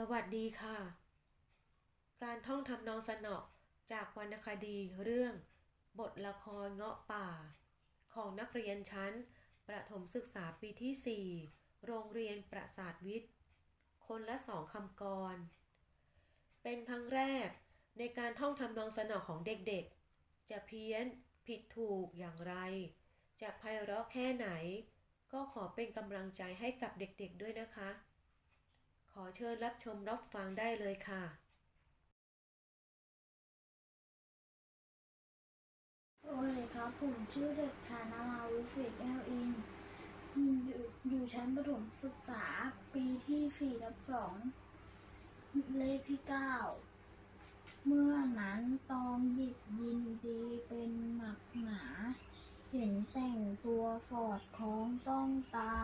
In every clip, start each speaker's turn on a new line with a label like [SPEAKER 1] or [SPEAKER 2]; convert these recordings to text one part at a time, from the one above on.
[SPEAKER 1] สวัสดีค่ะ การท่องทำนองสนอจากวรรณคดีเรื่อง บทละครเงาะป่า ของนักเรียนชั้น ประถมศึกษาปีที่ 4 โรงเรียนประสาทวิทย์ คนละสองคำกร เป็นครั้งแรกในการท่องทำนองสนอของเด็กๆ จะเพี้ยนผิดถูกอย่างไร จะไพเราะแค่ไหน ก็ขอเป็นกำลังใจให้กับเด็กๆด้วยนะคะ อเชิญรับชมรับฟังได้เลยค่ะ
[SPEAKER 2] สวัสดีครับผมชื่อเด็กชายนาราวิเศษแก้วอินอยู่อยู่ชั้นประถมศึกษาปีที่สี่ทับสองเลขที่เก้าเมื่อนั้นตองหยิบยินดีเป็นหนักหนา เห็นแต่งตัวฟอดคล้องต้องตา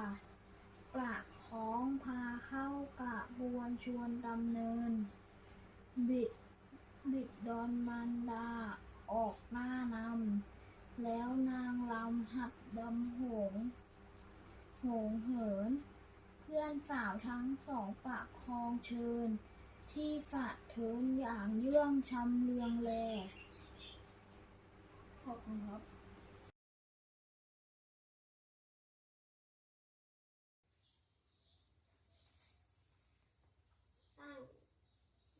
[SPEAKER 2] ปรากค ล้องพาเข้ากระบวนชวนดำเนิน บิดบิดดอนมันดาออกหน้านำแล้วนางลำหัดดำโหง โหงเหิน เพื่อนสาวทั้งสองปากคลองเชิญ ที่ฝะเทินอย่างเยื่องชำเลืองแลขอบคุณครับ
[SPEAKER 3] ตั้ง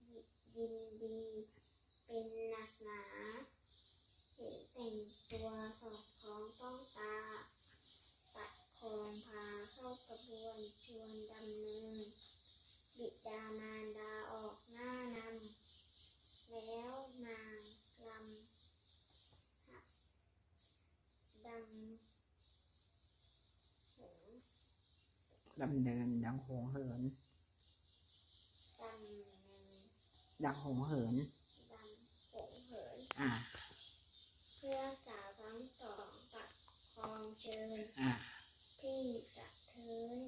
[SPEAKER 3] หยิบยินดี เป็นหนักหนา เห็นแต่ง ตัวสอดคล้องต้องตาปัดคองพาเข้ากระบวนชวนดำเนิน บิดามารดาออกหน้านำแล้วนางลำหักดำหง
[SPEAKER 4] ดำเนินดังหงเหิน
[SPEAKER 3] ดำเนิน
[SPEAKER 4] ดังหงเหิน
[SPEAKER 3] ดำหงเหิน
[SPEAKER 4] อ่า
[SPEAKER 3] เพื่อสาวทั้งสองปักคลองเชิญ
[SPEAKER 4] อ่า
[SPEAKER 3] ที่สะเทิน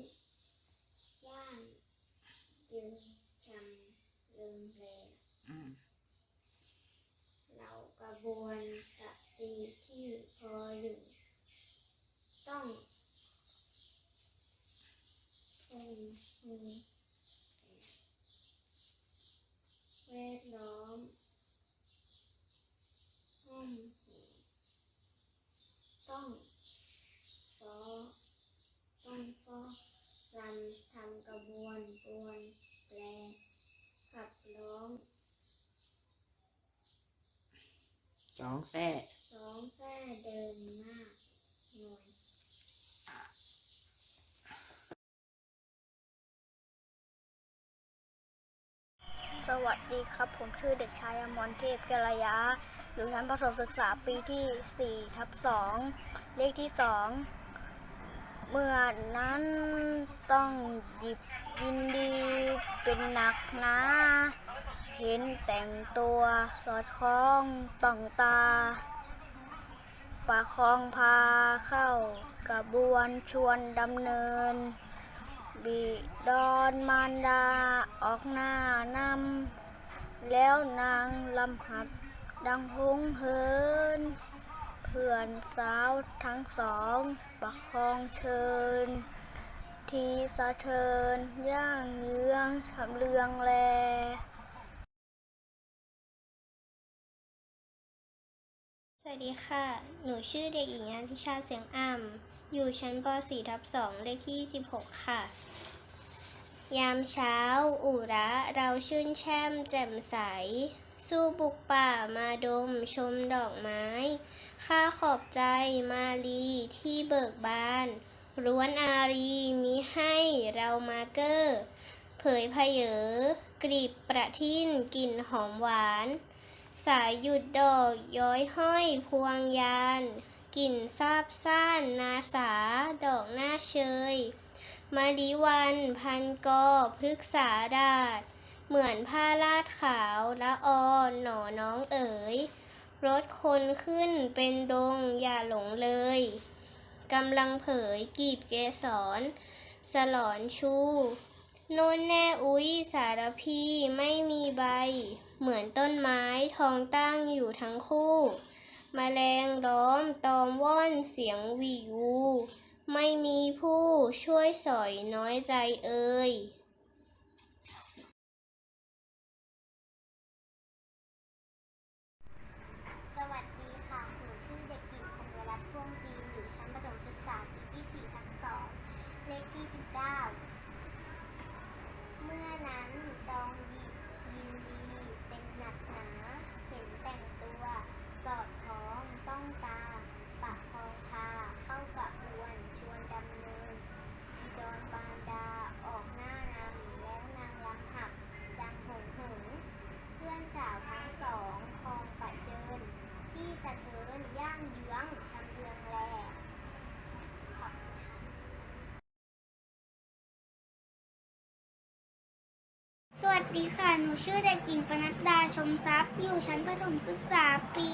[SPEAKER 3] ย่านยืนชำเลิงแล
[SPEAKER 4] อืม
[SPEAKER 3] เหล่ากระบวนสตรีที่พออยู่ ต้องเป็นมือแวดล้อม ห้องหี ต้องซอต้องฟอรำทำกระบวนกวนแปลขับร้อง
[SPEAKER 4] สองแท่
[SPEAKER 3] สองแท่เดินมากหน่วย
[SPEAKER 2] วัสดีครับ ผมชื่อเด็กชายอมรเทพกัลยา อยู่ชั้นประถมศึกษาปีที่4ทับ2เลขที่ 2 เมื่อนั้นต้องหยิบยินดีเป็นหนักนาเห็นแต่งตัวสอดคล้องต้องตาปากคองพาเข้ากระบวนชวนดำเนิน บิดอนมารดาออกหน้านำแล้วนางลำหัดดังหงเหินเพื่อนสาวทั้งสอง ประคองเชิญ ทีสะเทินย่างเยื้องชำเลืองแล
[SPEAKER 5] สวัสดีค่ะ หนูชื่อเด็กหญิงนันทิชาเสียงอ่ำ อยู่ชั้นป .4 ทับ2เลขที่ 16 ค่ะ ยามเช้า อุระเราชื่นแช่มแจ่มใส สู้บุกป่ามาดมชมดอกไม้ ข้าขอบใจมาลีที่เบิกบานร้วนอารีมีให้เรามาเกอร์ เผยเพเยอกลีบประทินกลิ่นหอมหวาน สายหยุดดอกย้อยห้อยพวงยาน กลิ่นซาบซ่าน นาสา ดอกหน้าเชยมะลิวัน พันกอพฤกษาดาษเหมือนผ้าลาดขาวละออนหนอน้องเอ๋ย รถคนขึ้นเป็นดงอย่าหลงเลย กำลังเผยกีบเกสร สลอนชูโน่นแน่อุ้ยสารพีไม่มีใบ เหมือนต้นไม้ทองตั้งอยู่ทั้งคู่ มแมลงล้อมตอมว่อนเสียงหวีวู ไม่มีผู้ช่วยสอยน้อยใจเอ่ย
[SPEAKER 6] ดีค่ะ หนูชื่อเด็กหญิงปนัดดาชมทรัพย์ อยู่ชั้นประถมศึกษาปี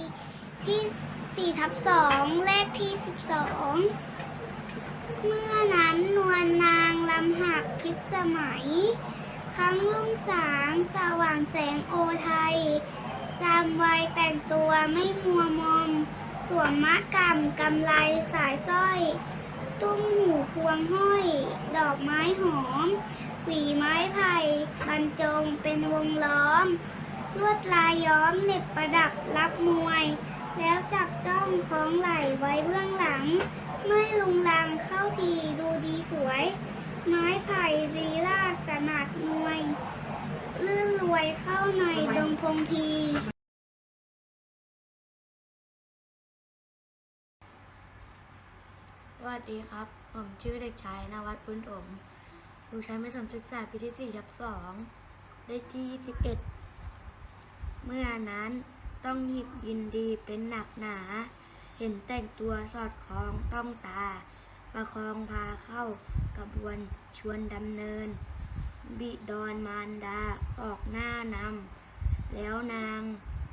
[SPEAKER 6] ที่4ทับ2เลขที่ 12 เมื่อนั้นนวลนางลำหักพิษสมัยทั้งลุ่งสางสว่างแสงโอไทยสามวัยแต่งตัวไม่มัวมอม สวมมะกำกำไลสายสร้อย ตุ้มหูพวงห้อย ดอกไม้หอม หวีไม้ไผ่บรรจงเป็นวงล้อม ลวดลายย้อมเหน็บประดับรับมวย แล้วจับจ้องคล้องไหลไว้เบื้องหลังไม่ลุงลังเข้าทีดูดีสวย ไม้ไผ่รีลาศสนัดมวย ลื่นรวยเข้าในดงพงพี
[SPEAKER 7] สวัสดีครับ ผมชื่อเด็กชายนวัดปุ้นถม อยู่ชั้นประถมศึกษาปีที่4ทับ2เลขที่ 21 เมื่อนั้นต้องหยิบยินดีเป็นหนักหนา เห็นแต่งตัวสอดคล้องต้องตา ประคองพาเข้ากระบวนชวนดำเนิน บิดอนมารดาออกหน้านำแล้วนาง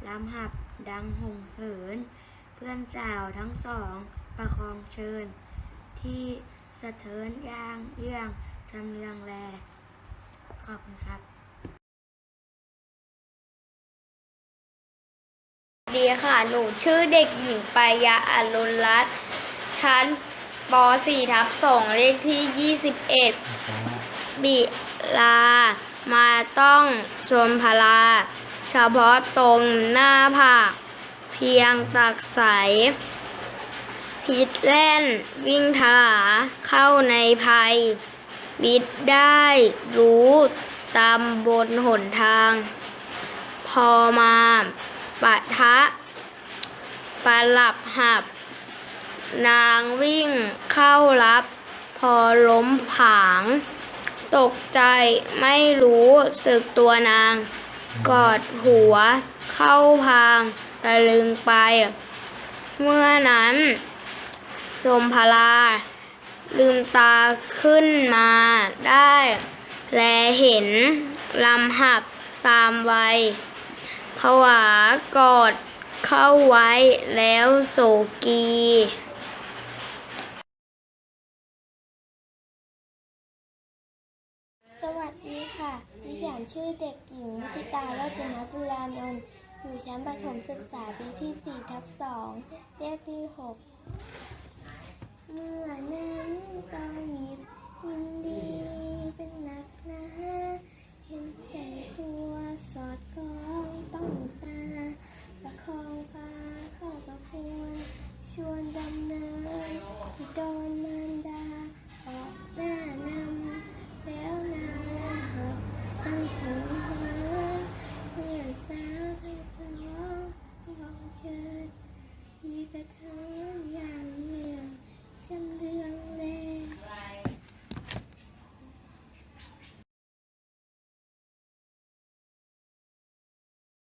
[SPEAKER 7] ลำหับดังหงเหิน เพื่อนสาวทั้งสองประคองเชิญ ที่สะเทินย่างเยื่อง ชำเลืองแลขอบคุณครับ
[SPEAKER 8] ดีค่ะ หนูชื่อเด็กหญิงปายาอรุณรัตน์ชั้นป .4 ทับ2เลขที่ 21 บิลา มาต้องสวมพลา เฉพาะตรงหน้าผากเพียงตักใส พิษแล่นวิ่งทลาเข้าในภัย บิดได้รู้ตามบนหนทาง พอมาปะทะปะหลับหับ นางวิ่งเข้ารับ พอล้มผาง ตกใจไม่รู้สึกตัวนาง กอดหัวเข้าพางตะลึงไป เมื่อนั้นสมพลา ลืมตาขึ้นมาได้ แลเห็นลำหับสามไวผวากอดเข้าไว้แล้วโศกี
[SPEAKER 5] สวัสดีค่ะ ดิฉันชื่อเด็กหญิงมุทิตาเลิศกุณบุรานนท์อยู่ชั้นประถมศึกษาปีที่4ทับ2เลขที่ 6 เมื่อนั้นต้องหยิบยินดีเป็นหนักหนะเห็นแต่งตัวสอดคล้องต้องตาประคองพาเข้ากระพวนชวนดำเนินโดอนมารดาออกหน้านำแล้วนางลำหับตั้งหัวหาเพื่อนสาวทั้งสองบอกเชิญที่กระเทินอย่างเมืองช่ำเรืองแล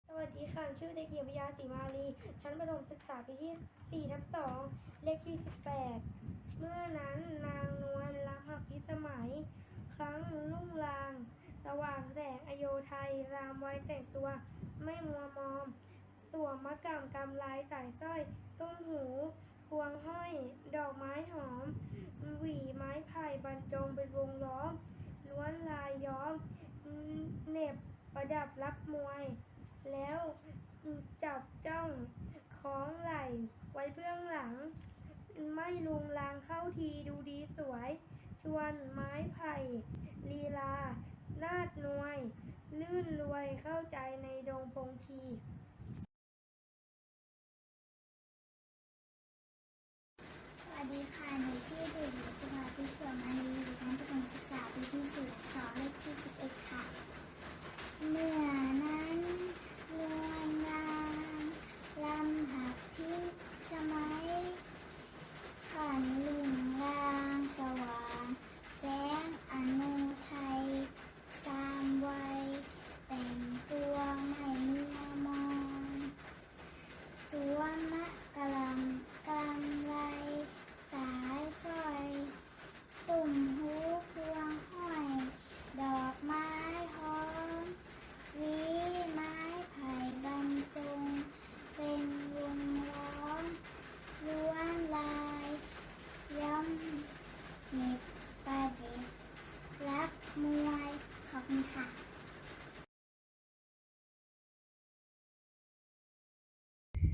[SPEAKER 7] สวัสดีค่ะ ชื่อเด็กหญิงวิยาศรีมาลี ชั้นประถมศึกษาปีที่4ทับ2เลขที่ 18 เมื่อนั้นนางนวลลำหับพิสมัย ครั้งลุ่งลาง สว่างแสงอโยไทย รามไว้แต่งตัวไม่มัวมอม สวมมะกำกำลายสายสร้อยต้มหูพวงห้อย ดอกไม้หอม หวีไม้ไผ่บรรจงเป็นวงล้อมล้วนลายย้อมเน็บประดับรับมวย แล้ว จับจ้องคล้องไหล่ ไว้เบื้องหลัง ไม่ลุงลางเข้าทีดูดีสวย ชวนไม้ไผ่ลีลา นาดนวย ลื่นรวยเข้าใจในดงพงพี
[SPEAKER 6] สวัสดีค่ะ หนูชื่อเด็กหญิงสภาพิศวมานีอยู่ชั้นประถมศึกษาปีที่4ทับ2เลขที่11ค่ะ เมื่อนั้นเรือนนางลำหักพิษสมัย ขันลุงรางสว่าง แสงอนุไทย สามวัย แต่งตัวไม่มัวมอง ค่ะ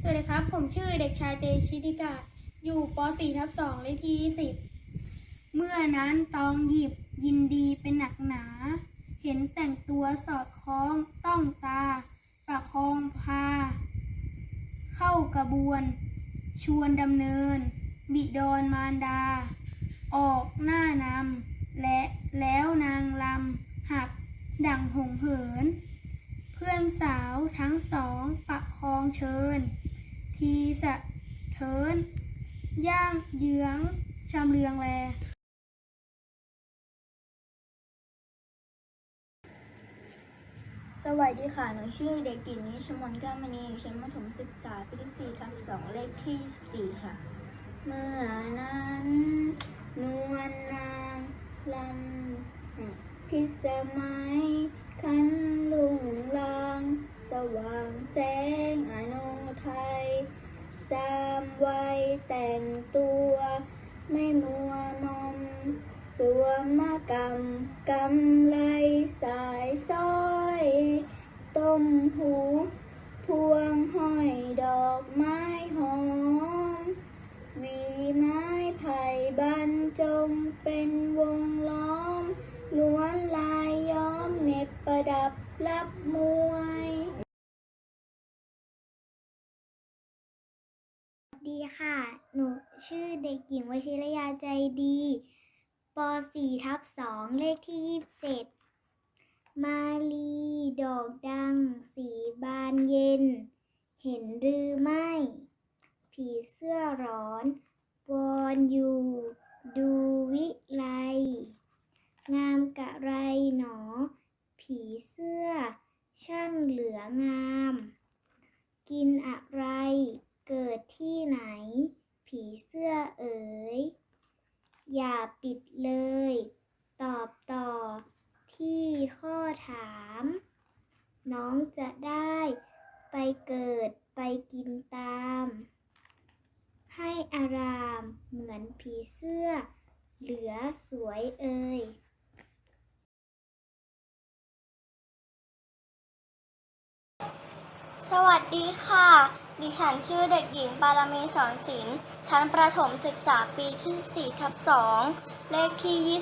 [SPEAKER 9] สวัสดีครับ ผมชื่อเด็กชายเตชิติกาอยู่ป .4 ทับ2เลขที่ 20 เมื่อนั้นตองหยิบยินดีเป็นหนักหนา เห็นแต่งตัวสอดคล้องต้องตา ประคองพา เข้ากระบวน ชวนดำเนิน บิดอนมารดา ออกหน้านำและแล้วนางลำหักดั่งหงเหิน เพื่อนสาวทั้งสองประคองเชิญ ทีสะเทิน ย่างเยื้องชำเลืองแล
[SPEAKER 10] สวัสดีค่ะ หนูชื่อเด็กหญิงนิชมนแก้วมณีอยู่ชั้นประถมศึกษาปีที่4ทับ2เลขที่14ค่ะ เมื่อนั้น นวลนางลำพิสมัย คันลุงลาง สว่างแสงอโนไทยสามวัยแต่งตัว ไม่มัวมอม สวมมากำกำไลสายสร้อย ต้มหู พวง
[SPEAKER 6] ชื่อเด็กหญิงวชิรยาใจดี ป .4 ทับ2เลขที่ 27 มาลีดอกดัง สีบานเย็น เห็นหรือไม่ ผีเสื้อร้อนวอนอยู่ ดูวิไล งามกะไรหนอ ผีเสื้อ ช่างเหลืองาม กินอะไรเกิดที่ไหน ผีเสื้อเอ๋ย อย่าปิดเลย ตอบต่อที่ข้อถาม น้องจะได้ไปเกิดไปกินตาม ให้อารามเหมือนผีเสื้อ เหลือสวยเอ่ย
[SPEAKER 10] สวัสดีค่ะ ดิฉันชื่อเด็กหญิงปารมีสอนศิลป์ชั้นประถมศึกษาปีที่4ทับ2เลขที่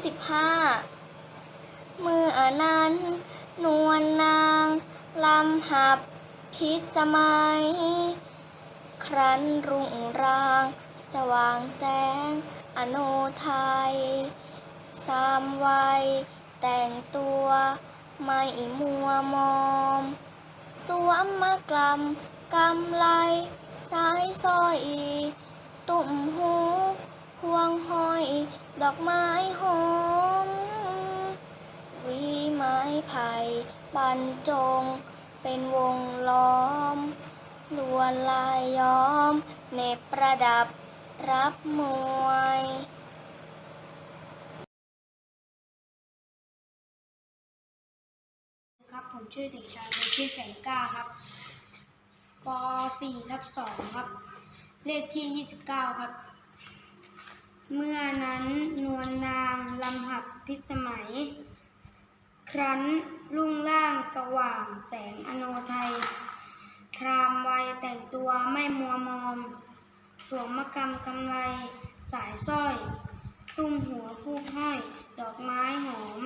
[SPEAKER 10] 25 เมื่อนั้น นวลนาง ลำหับ พิสมัย ครั้นรุ่งราง สว่างแสง อโนไทย สามวัย แต่งตัว ไม่มัวมอม สวมมากลำ กำไลสายสร้อย ตุ่มหู พวงห้อย ดอกไม้หอมวีไม้ไผ่บรรจง เป็นวงล้อมลวนลายย้อมเน็บประดับรับมวย
[SPEAKER 9] ครับผมชื่อเด็กชายวิชิตแสงก้าครับ ป .4 ทับ2ครับ เลขที่ 29 ครับ เมื่อนั้นนวลนางลำหับพิสมัย ครั้นรุ่งล่างสว่างแสงอโนไทย ครามวัยแต่งตัวไม่มัวมอม สวมมะกำกำไลสายสร้อย ตุ้มหัวผู้ห้อย ดอกไม้หอม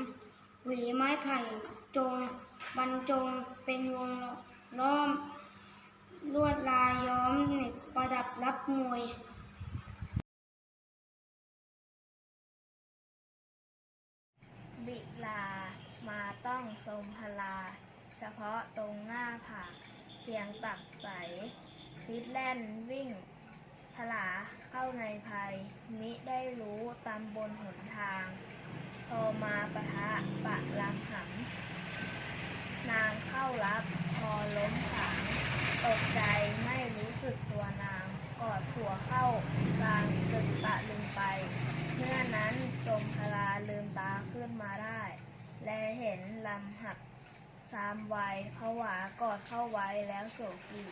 [SPEAKER 9] หวีไม้ไผ่จง บรรจงเป็นวงล้อม ลวดลายย้อมเน็บประดับรับมวย
[SPEAKER 10] บิลา มาต้องทรงพลา เฉพาะตรงหน้าผากเพียงตักใสพิษแล่นวิ่งพลาเข้าในภัย มิได้รู้ตำบนหนทางโทรมาปะทะปะลังหำนางเข้ารับ พอล้มขาง ตกใจไม่รู้สึกตัวนางกอดผัวเข้ากลางตึกตะลึงไปเมื่อนั้นจมพลาลืมตาขึ้นมาได้ และเห็นลำหักสามวัยผวากอดเข้าไว้แล้วโศกี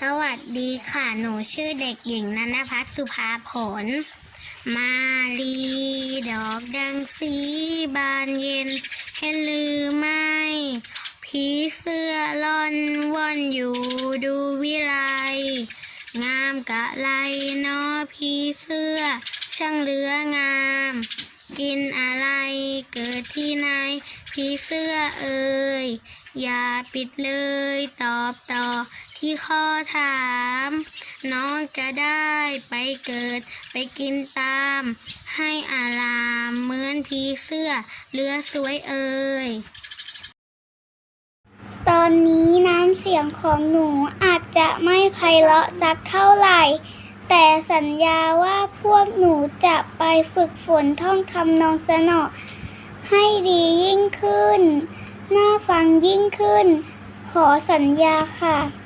[SPEAKER 6] สวัสดีค่ะ หนูชื่อเด็กหญิงนันพัฒน์สุภาผล
[SPEAKER 11] มาลีดอกดังสีบานเย็นเห็นหรือไม่ ผีเสื้อล่อนว่อนอยู่ดูวิไลงามกะไรเนอผีเสื้อ ช่างเหลืองาม กินอะไรเกิดที่ไหนผีเสื้อเอ่ย อย่าปิดเลยตอบต่อที่ข้อถาม น้องจะได้ไปเกิดไปกินตาม ให้อารามเหมือนผีเสื้อเรือสวยเอ่ย
[SPEAKER 6] ตอนนี้น้ำเสียงของหนูอาจจะไม่ไพเราะสักเท่าไหร่ แต่สัญญาว่าพวกหนูจะไปฝึกฝนท่องทำนองสนอให้ดียิ่งขึ้น น่าฟังยิ่งขึ้น ขอสัญญาค่ะ